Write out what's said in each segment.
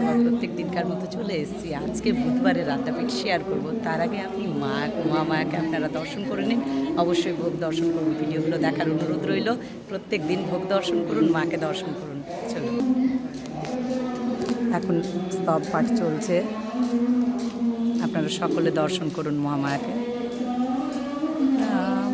বা প্রত্যেক দিনকার মতো চলে এসেছি। আজকে বুধবারে রান্নাপিঠ শেয়ার করব। তার আগে আপনি মা মা মায়াকে আপনারা দর্শন করে নিন। অবশ্যই ভোগ দর্শন করুন ভিডিওগুলো দেখার অনুরোধ রইল। প্রত্যেক দিন ভোগ দর্শন করুন, মাকে দর্শন করুন। চলুন। এখন স্তব পাঠ চলছে। আপনারা সকলে দর্শন করুন মহামায়াকে। রাম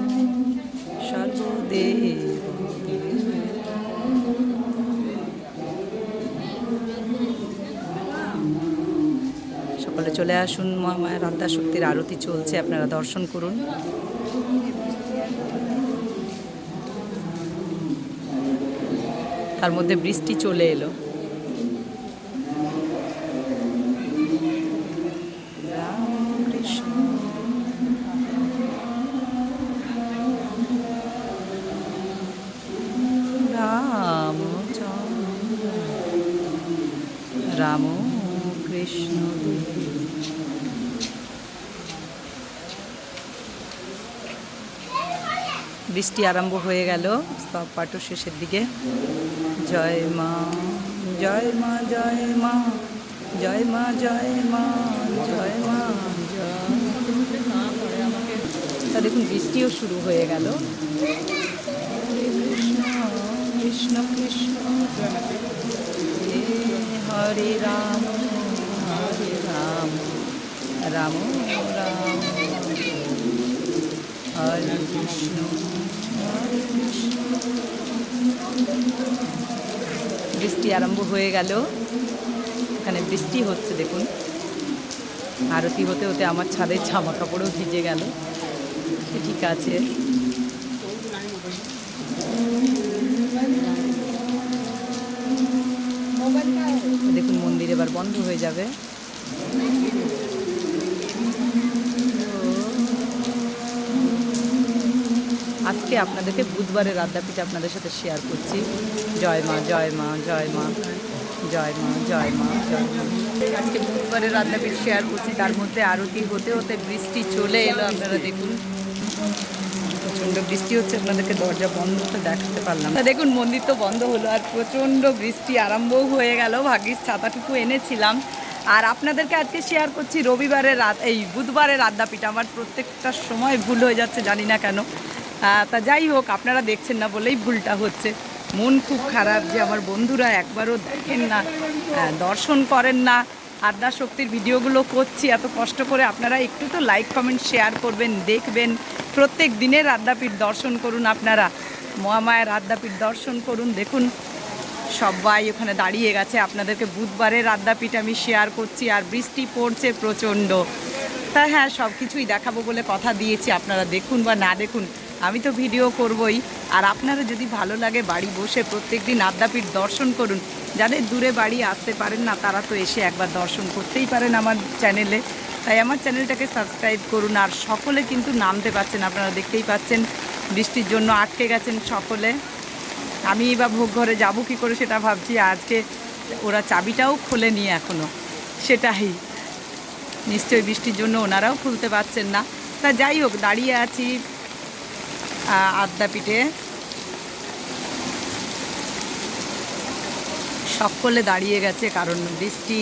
চলে আসুন মহামায়ার আদ্যা শক্তির আরতি চলছে, আপনারা দর্শন করুন। তার মধ্যে বৃষ্টি চলে এলো। রাম, কৃষ্ণ। বৃষ্টি আরম্ভ হয়ে গেল। স্তব পাঠও শেষের দিকে। জয় মা জয় মা জয় মা জয় মা জয় মা জয় মা। তা দেখুন, বৃষ্টিও শুরু হয়ে গেল। কৃষ্ণ কৃষ্ণ, হরে রাম হরে রাম রাম রাম, হরে কৃষ্ণ হরে কৃষ্ণ বৃষ্টি আরম্ভ হয়ে গেল। এখানে বৃষ্টি হচ্ছে, দেখুন। আরতি হতে হতে আমার ছাদের জামা কাপড়ও ভিজে গেল। ঠিক আছে। দেখুন, মন্দির এবার বন্ধ হয়ে যাবে। আজকে আপনাদেরকে বুধবারের আদ্যাপীঠ আপনাদের সাথে শেয়ার করছি। জয় মা জয় মা জয় মা জয় মা জয় মা জয় মা। আজকে বুধবারের আদ্যাপীঠ শেয়ার করছি, তার মধ্যে আরতি হতে হতে বৃষ্টি চলে এলো, আপনারা দেখুন। প্রচণ্ড বৃষ্টি হচ্ছে, আপনাদেরকে দরজা বন্ধ করতে দেখাতে পারলাম না। দেখুন, মন্দির তো বন্ধ হলো, আর প্রচণ্ড বৃষ্টি আরম্ভও হয়ে গেল, ভাগ্যিস ছাতাটুকু এনেছিলাম। আর আপনাদেরকে আজকে শেয়ার করছি, রবিবারের রাত, এই বুধবারের আদ্যাপীঠ আমার প্রত্যেকটা সময় ভুল হয়ে যাচ্ছে, জানি না কেন। তা যাই হোক, আপনারা দেখছেন না বলেই ভুলটা হচ্ছে। মন খুব খারাপ যে আমার বন্ধুরা একবারও দেখেন না দর্শন করেন না আদ্যা শক্তির ভিডিওগুলো করছি, এত কষ্ট করে আপনারা একটু তো লাইক কমেন্ট শেয়ার করবেন, দেখবেন। প্রত্যেক দিনের আদ্যাপীঠ দর্শন করুন আপনারা, মহামায়ের আদ্যাপীঠ দর্শন করুন, দেখুন, সবাই ওখানে দাঁড়িয়ে গেছে। আপনাদেরকে বুধবারের আদ্যাপীঠ আমি শেয়ার করছি, আর বৃষ্টি পড়ছে প্রচণ্ড। তা হ্যাঁ সব কিছুই দেখাবো বলে কথা দিয়েছি, আপনারা দেখুন বা না দেখুন। আমি তো ভিডিও করবই। আর আপনারা যদি ভালো লাগে বাড়ি বসে প্রত্যেক দিন আদ্যাপীঠ দর্শন করুন। যাদের দূরে বাড়ি আসতে পারেন না, তারা তো এসে একবার দর্শন করতেই পারেন আমার চ্যানেলে। তাই আমার চ্যানেলটাকে সাবস্ক্রাইব করুন। আর সকলে কিন্তু নামতে পাচ্ছেন আপনারা দেখতেই পাচ্ছেন। বৃষ্টির জন্য আটকে গেছেন সকলে। আমি বা ভোগ ঘরে যাব কী করে সেটা ভাবছি। আজকে ওরা চাবিটাও খোলেনি এখনও সেটাই। নিশ্চয়ই বৃষ্টির জন্য ওনারাও খুলতে পারছেন না। তা যাই হোক, দাঁড়িয়ে আছি। আহ, আদ্যাপীঠে সকলে দাঁড়িয়ে গেছে কারণ বৃষ্টি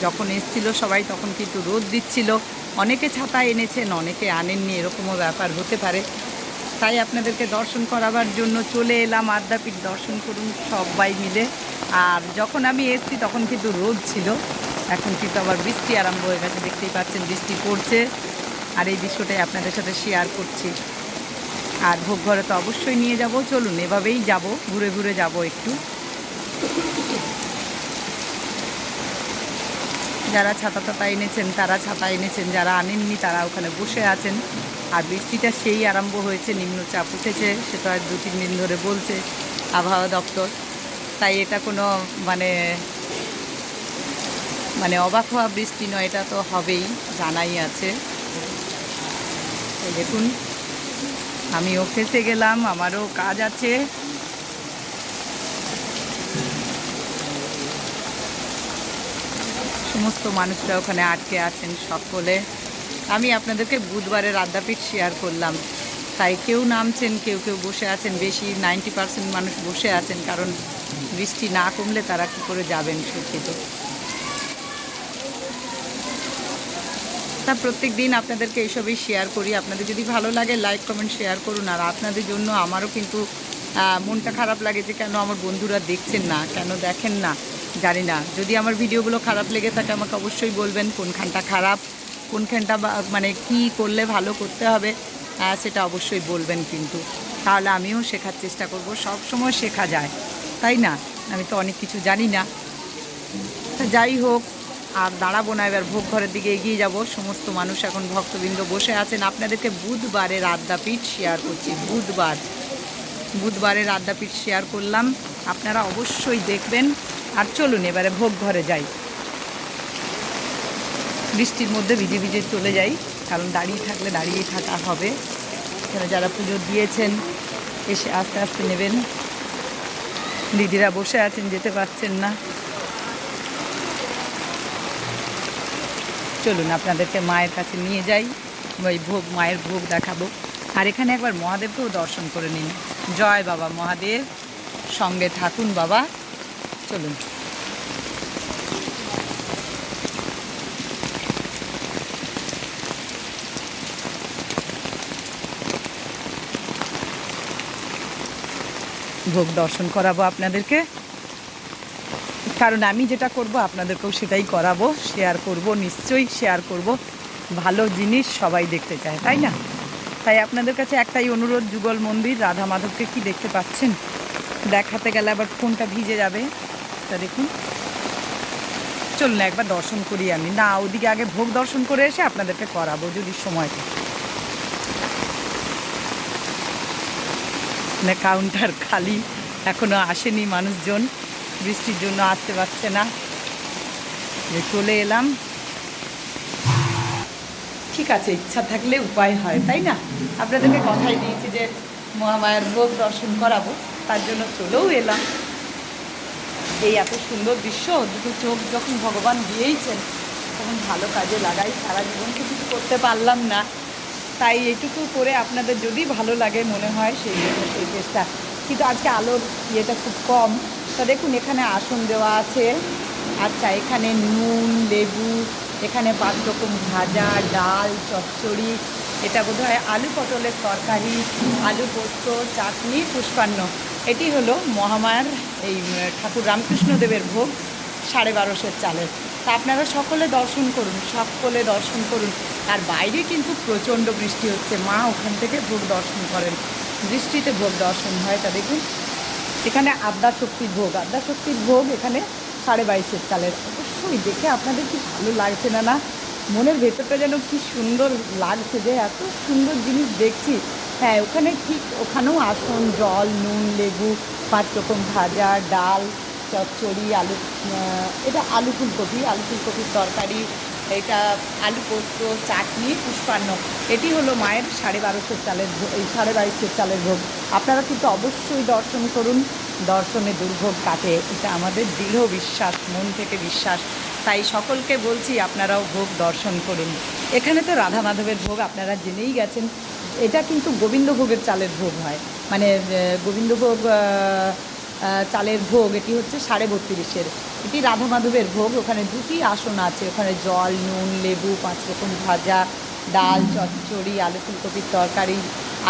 যখন এসছিল সবাই তখন কিন্তু রোদ দিচ্ছিল। অনেকে ছাতা এনেছেন অনেকে আনেননি এরকমও ব্যাপার হতে পারে। তাই আপনাদেরকে দর্শন করাবার জন্য চলে এলাম আদ্যাপীঠ দর্শন করুন সবাই মিলে। আর যখন আমি এসেছি তখন কিন্তু রোদ ছিল। এখন কিন্তু আবার বৃষ্টি আরম্ভ হয়ে গেছে দেখতেই পাচ্ছেন বৃষ্টি পড়ছে। আর এই দৃশ্যটাই আপনাদের সাথে শেয়ার করছি। আর ভোগ ঘরে তো অবশ্যই নিয়ে যাব। চলুন, এভাবেই যাব, ঘুরে ঘুরে যাব একটু। যারা ছাতা টাতা এনেছেন, তারা ছাতা এনেছেন, যারা আনেননি, তারা ওখানে বসে আছেন। আর বৃষ্টিটা সেই আরম্ভ হয়েছে, নিম্নচাপ উঠেছে সেটা দু, তিন দিন ধরে বলছে আবহাওয়া দপ্তর। তাই এটা কোনো মানে মানে অবাক হওয়া বৃষ্টি নয়, এটা তো হবেই, জানাই আছে। দেখুন। আমি অফিসে গেলাম, আমারও কাজ আছে। সমস্ত মানুষরা ওখানে আটকে আছেন সকলে। আমি আপনাদেরকে বুধবারের আদ্যাপীঠ শেয়ার করলাম। তাই কেউ নামছেন, কেউ কেউ বসে আছেন, বেশি নাইনটি পার্সেন্ট মানুষ বসে আছেন, কারণ বৃষ্টি না কমলে তারা কী করে যাবেন, সত্যি তা প্রত্যেক দিন আপনাদেরকে এইসবই শেয়ার করি। আপনাদের যদি ভালো লাগে লাইক কমেন্ট শেয়ার করুন। আর আপনাদের জন্য আমারও কিন্তু মনটা খারাপ লাগে যে কেন আমার বন্ধুরা দেখছেন না, কেন দেখেন না, জানি না। যদি আমার ভিডিওগুলো খারাপ লেগে থাকে, আমাকে অবশ্যই বলবেন কোনখানটা খারাপ, কোনখানটা মানে কি করলে ভালো করতে হবে সেটা অবশ্যই বলবেন কিন্তু। তাহলে আমিও শেখার চেষ্টা করব। সব সময় শেখা যায়, তাই না? আমি তো অনেক কিছু জানি না। যাই হোক আর দাঁড়াবো না, এবার ভোগ ঘরের দিকে এগিয়ে যাব। সমস্ত মানুষ এখন ভক্তবৃন্দ বসে আছেন। আপনাদেরকে বুধবারের আদ্যাপীঠ শেয়ার করছি। বুধবার। বুধবারের আদ্যাপীঠ শেয়ার করলাম। আপনারা অবশ্যই দেখবেন। আর চলুন, এবারে ভোগ ঘরে যাই। বৃষ্টির মধ্যে ভিজে ভিজে চলে যাই। কারণ দাঁড়িয়ে থাকলে দাঁড়িয়েই থাকা হবে। যারা পুজো দিয়েছেন, এসে আস্তে আস্তে নেবেন। দিদিরা বসে আছেন, যেতে পারছেন না। চলুন আপনাদেরকে মায়ের কাছে নিয়ে যাই, ওই ভোগ, মায়ের ভোগ দেখাবো। আর এখানে একবার মহাদেবকেও দর্শন করে নিন। জয় বাবা মহাদেব, সঙ্গে থাকুন বাবা। চলুন। ভোগ দর্শন করাবো আপনাদেরকে। কারণ আমি যেটা করব, আপনাদেরকেও সেটাই করাবো শেয়ার করব, নিশ্চয়ই শেয়ার করব। ভালো জিনিস সবাই দেখতে চায়, তাই না? তাই আপনাদের কাছে একটাই অনুরোধ, যুগল মন্দির, রাধা মাধবকে কি দেখতে পাচ্ছেন? দেখাতে গেলে আবার ফোনটা ভিজে যাবে। তা দেখুন। চলুন না একবার দর্শন করি আমি। না, ওদিকে আগে ভোগ দর্শন করে এসে আপনাদেরকে করাবো যদি সময় থাকে মানে কাউন্টার খালি, এখনও আসেনি মানুষজন। বৃষ্টির জন্য আসতে পারছে না। যে চলে এলাম। ঠিক আছে, ইচ্ছা থাকলে উপায় হয়, তাই না? আপনাদেরকে কথাই দিয়েছি যে মহামায়ার ভোগ দর্শন করাবো, তার জন্য চলেও এলাম। এই এত সুন্দর দৃশ্য, দুটো চোখ যখন ভগবান দিয়েইছেন, তখন ভালো কাজে লাগাই, সারা জীবন কিছু করতে পারলাম না। তাই এইটুকু করে আপনাদের যদি ভালো লাগে মনে হয়, সেই সেই চেষ্টা। কিন্তু আজকে আলোর ইয়েটা খুব কম। তা দেখুন, এখানে আসন দেওয়া আছে। আচ্ছা এখানে নুন, লেবু, এখানে পাঁচ রকম ভাজা, ডাল, চচ্চড়ি। এটা বোধহয় আলু পটলের তরকারি, আলু পোস্ত, চাটনি, পুষ্পান্ন। এটি হলো মহামার এই ঠাকুর রামকৃষ্ণদেবের ভোগ সাড়ে বারোশোর চালের। তা আপনারা সকলে দর্শন করুন, সকলে দর্শন করুন। আর বাইরে কিন্তু প্রচণ্ড বৃষ্টি হচ্ছে। মা ওখান থেকে ভোগ দর্শন করেন। বৃষ্টিতে ভোগ দর্শন হয়। তা দেখুন এখানে আদ্যা শক্তির ভোগ। আদ্যা শক্তির ভোগ এখানে সাড়ে বাইশের চালের। অবশ্যই দেখে আপনাদের কি ভালো লাগছে না না? মনের ভেতরটা যেন কি সুন্দর লাগছে যে এত সুন্দর জিনিস দেখছি। হ্যাঁ ওখানে ঠিক ওখানেও আসন, জল, নুন, লেবু, পাঁচ রকম ভাজা, ডাল, চচ্চড়ি, আলু এটা আলু ফুলকপি। আলু ফুলকপির তরকারি এটা আলু পোস্ত, চাটনি, পুষ্পান্ন। এটি হলো মায়ের সাড়ে বারোশো চালের এই সাড়ে বাইশের চালের ভোগ। আপনারা কিন্তু অবশ্যই দর্শন করুন। দর্শনে দুর্ভোগ কাটে। এটা আমাদের দৃঢ় বিশ্বাস, মন থেকে বিশ্বাস। তাই সকলকে বলছি, আপনারাও ভোগ দর্শন করুন। এখানে তো রাধা মাধবের ভোগ আপনারা জেনেই গেছেন। এটা কিন্তু গোবিন্দভোগের চালের ভোগ হয়। মানে গোবিন্দভোগ চালের ভোগ এটি হচ্ছে সাড়ে বত্রিশের। এটি রাধা মাধবের ভোগ ওখানে দুটি আসন আছে। ওখানে জল নুন লেবু পাঁচ রকম ভাজা ডাল চচ্চড়ি আলু ফুলকপির তরকারি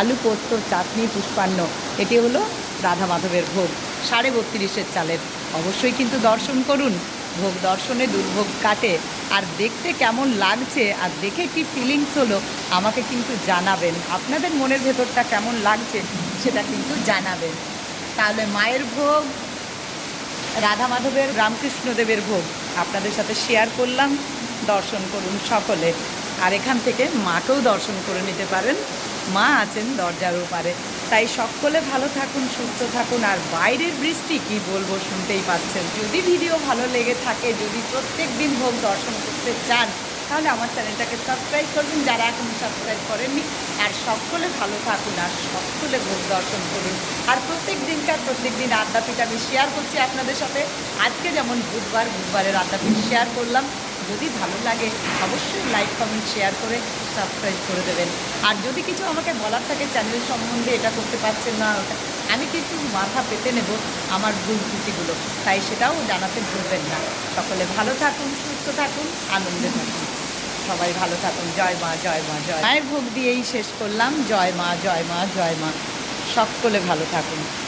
আলু পোস্ত চাটনি পুষ্পান্ন। এটি হলো রাধা মাধবের ভোগ সাড়ে বত্রিশের চালের। অবশ্যই কিন্তু দর্শন করুন। ভোগ দর্শনে দুর্ভোগ কাটে। আর দেখতে কেমন লাগছে আর দেখে কি ফিলিংস হলো আমাকে কিন্তু জানাবেন। আপনাদের মনের ভেতরটা কেমন লাগছে সেটা কিন্তু জানাবেন। তাহলে মায়ের ভোগ, রাধা মাধবের, রামকৃষ্ণদেবের ভোগ আপনাদের সাথে শেয়ার করলাম। দর্শন করুন সকলে। আর এখান থেকে মাকেও দর্শন করে নিতে পারেন। মা আছেন দরজার ওপারে। তাই সকলে ভালো থাকুন, সুস্থ থাকুন। আর বাইরের বৃষ্টি কি বলব শুনতেই পাচ্ছেন। যদি ভিডিও ভালো লেগে থাকে, যদি প্রত্যেক দিন ভোগ দর্শন করতে চান তাহলে আমার চ্যানেলটাকে সাবস্ক্রাইব করবেন। যারা এখন সাবস্ক্রাইব করেননি, আর সকলে ভালো থাকুন, আর সকলে ভোগ দর্শন করুন। আর প্রত্যেক দিনকার, প্রত্যেক দিন আড্ডাপিঠ আমি শেয়ার করছি আপনাদের সাথে। আজকে যেমন বুধবার, বুধবারের আড্ডাপিঠ শেয়ার করলাম। যদি ভালো লাগে, অবশ্যই লাইক কমেন্ট শেয়ার করে সাবস্ক্রাইব করে দেবেন। আর যদি কিছু আমাকে বলার থাকে চ্যানেল সম্বন্ধে, এটা করতে পারছেন না আমি কিন্তু মাথা পেতে নেব আমার ভুল ত্রুটিগুলো। তাই সেটাও জানাতে ভুলবেন না। সকলে ভালো থাকুন, সুস্থ থাকুন, আনন্দে থাকুন। সবাই ভালো থাকুন। জয় মা জয় মা, জয় মায়ের ভোগ দিয়েই শেষ করলাম। জয় মা জয় মা জয় মা। সকলে ভালো থাকুন।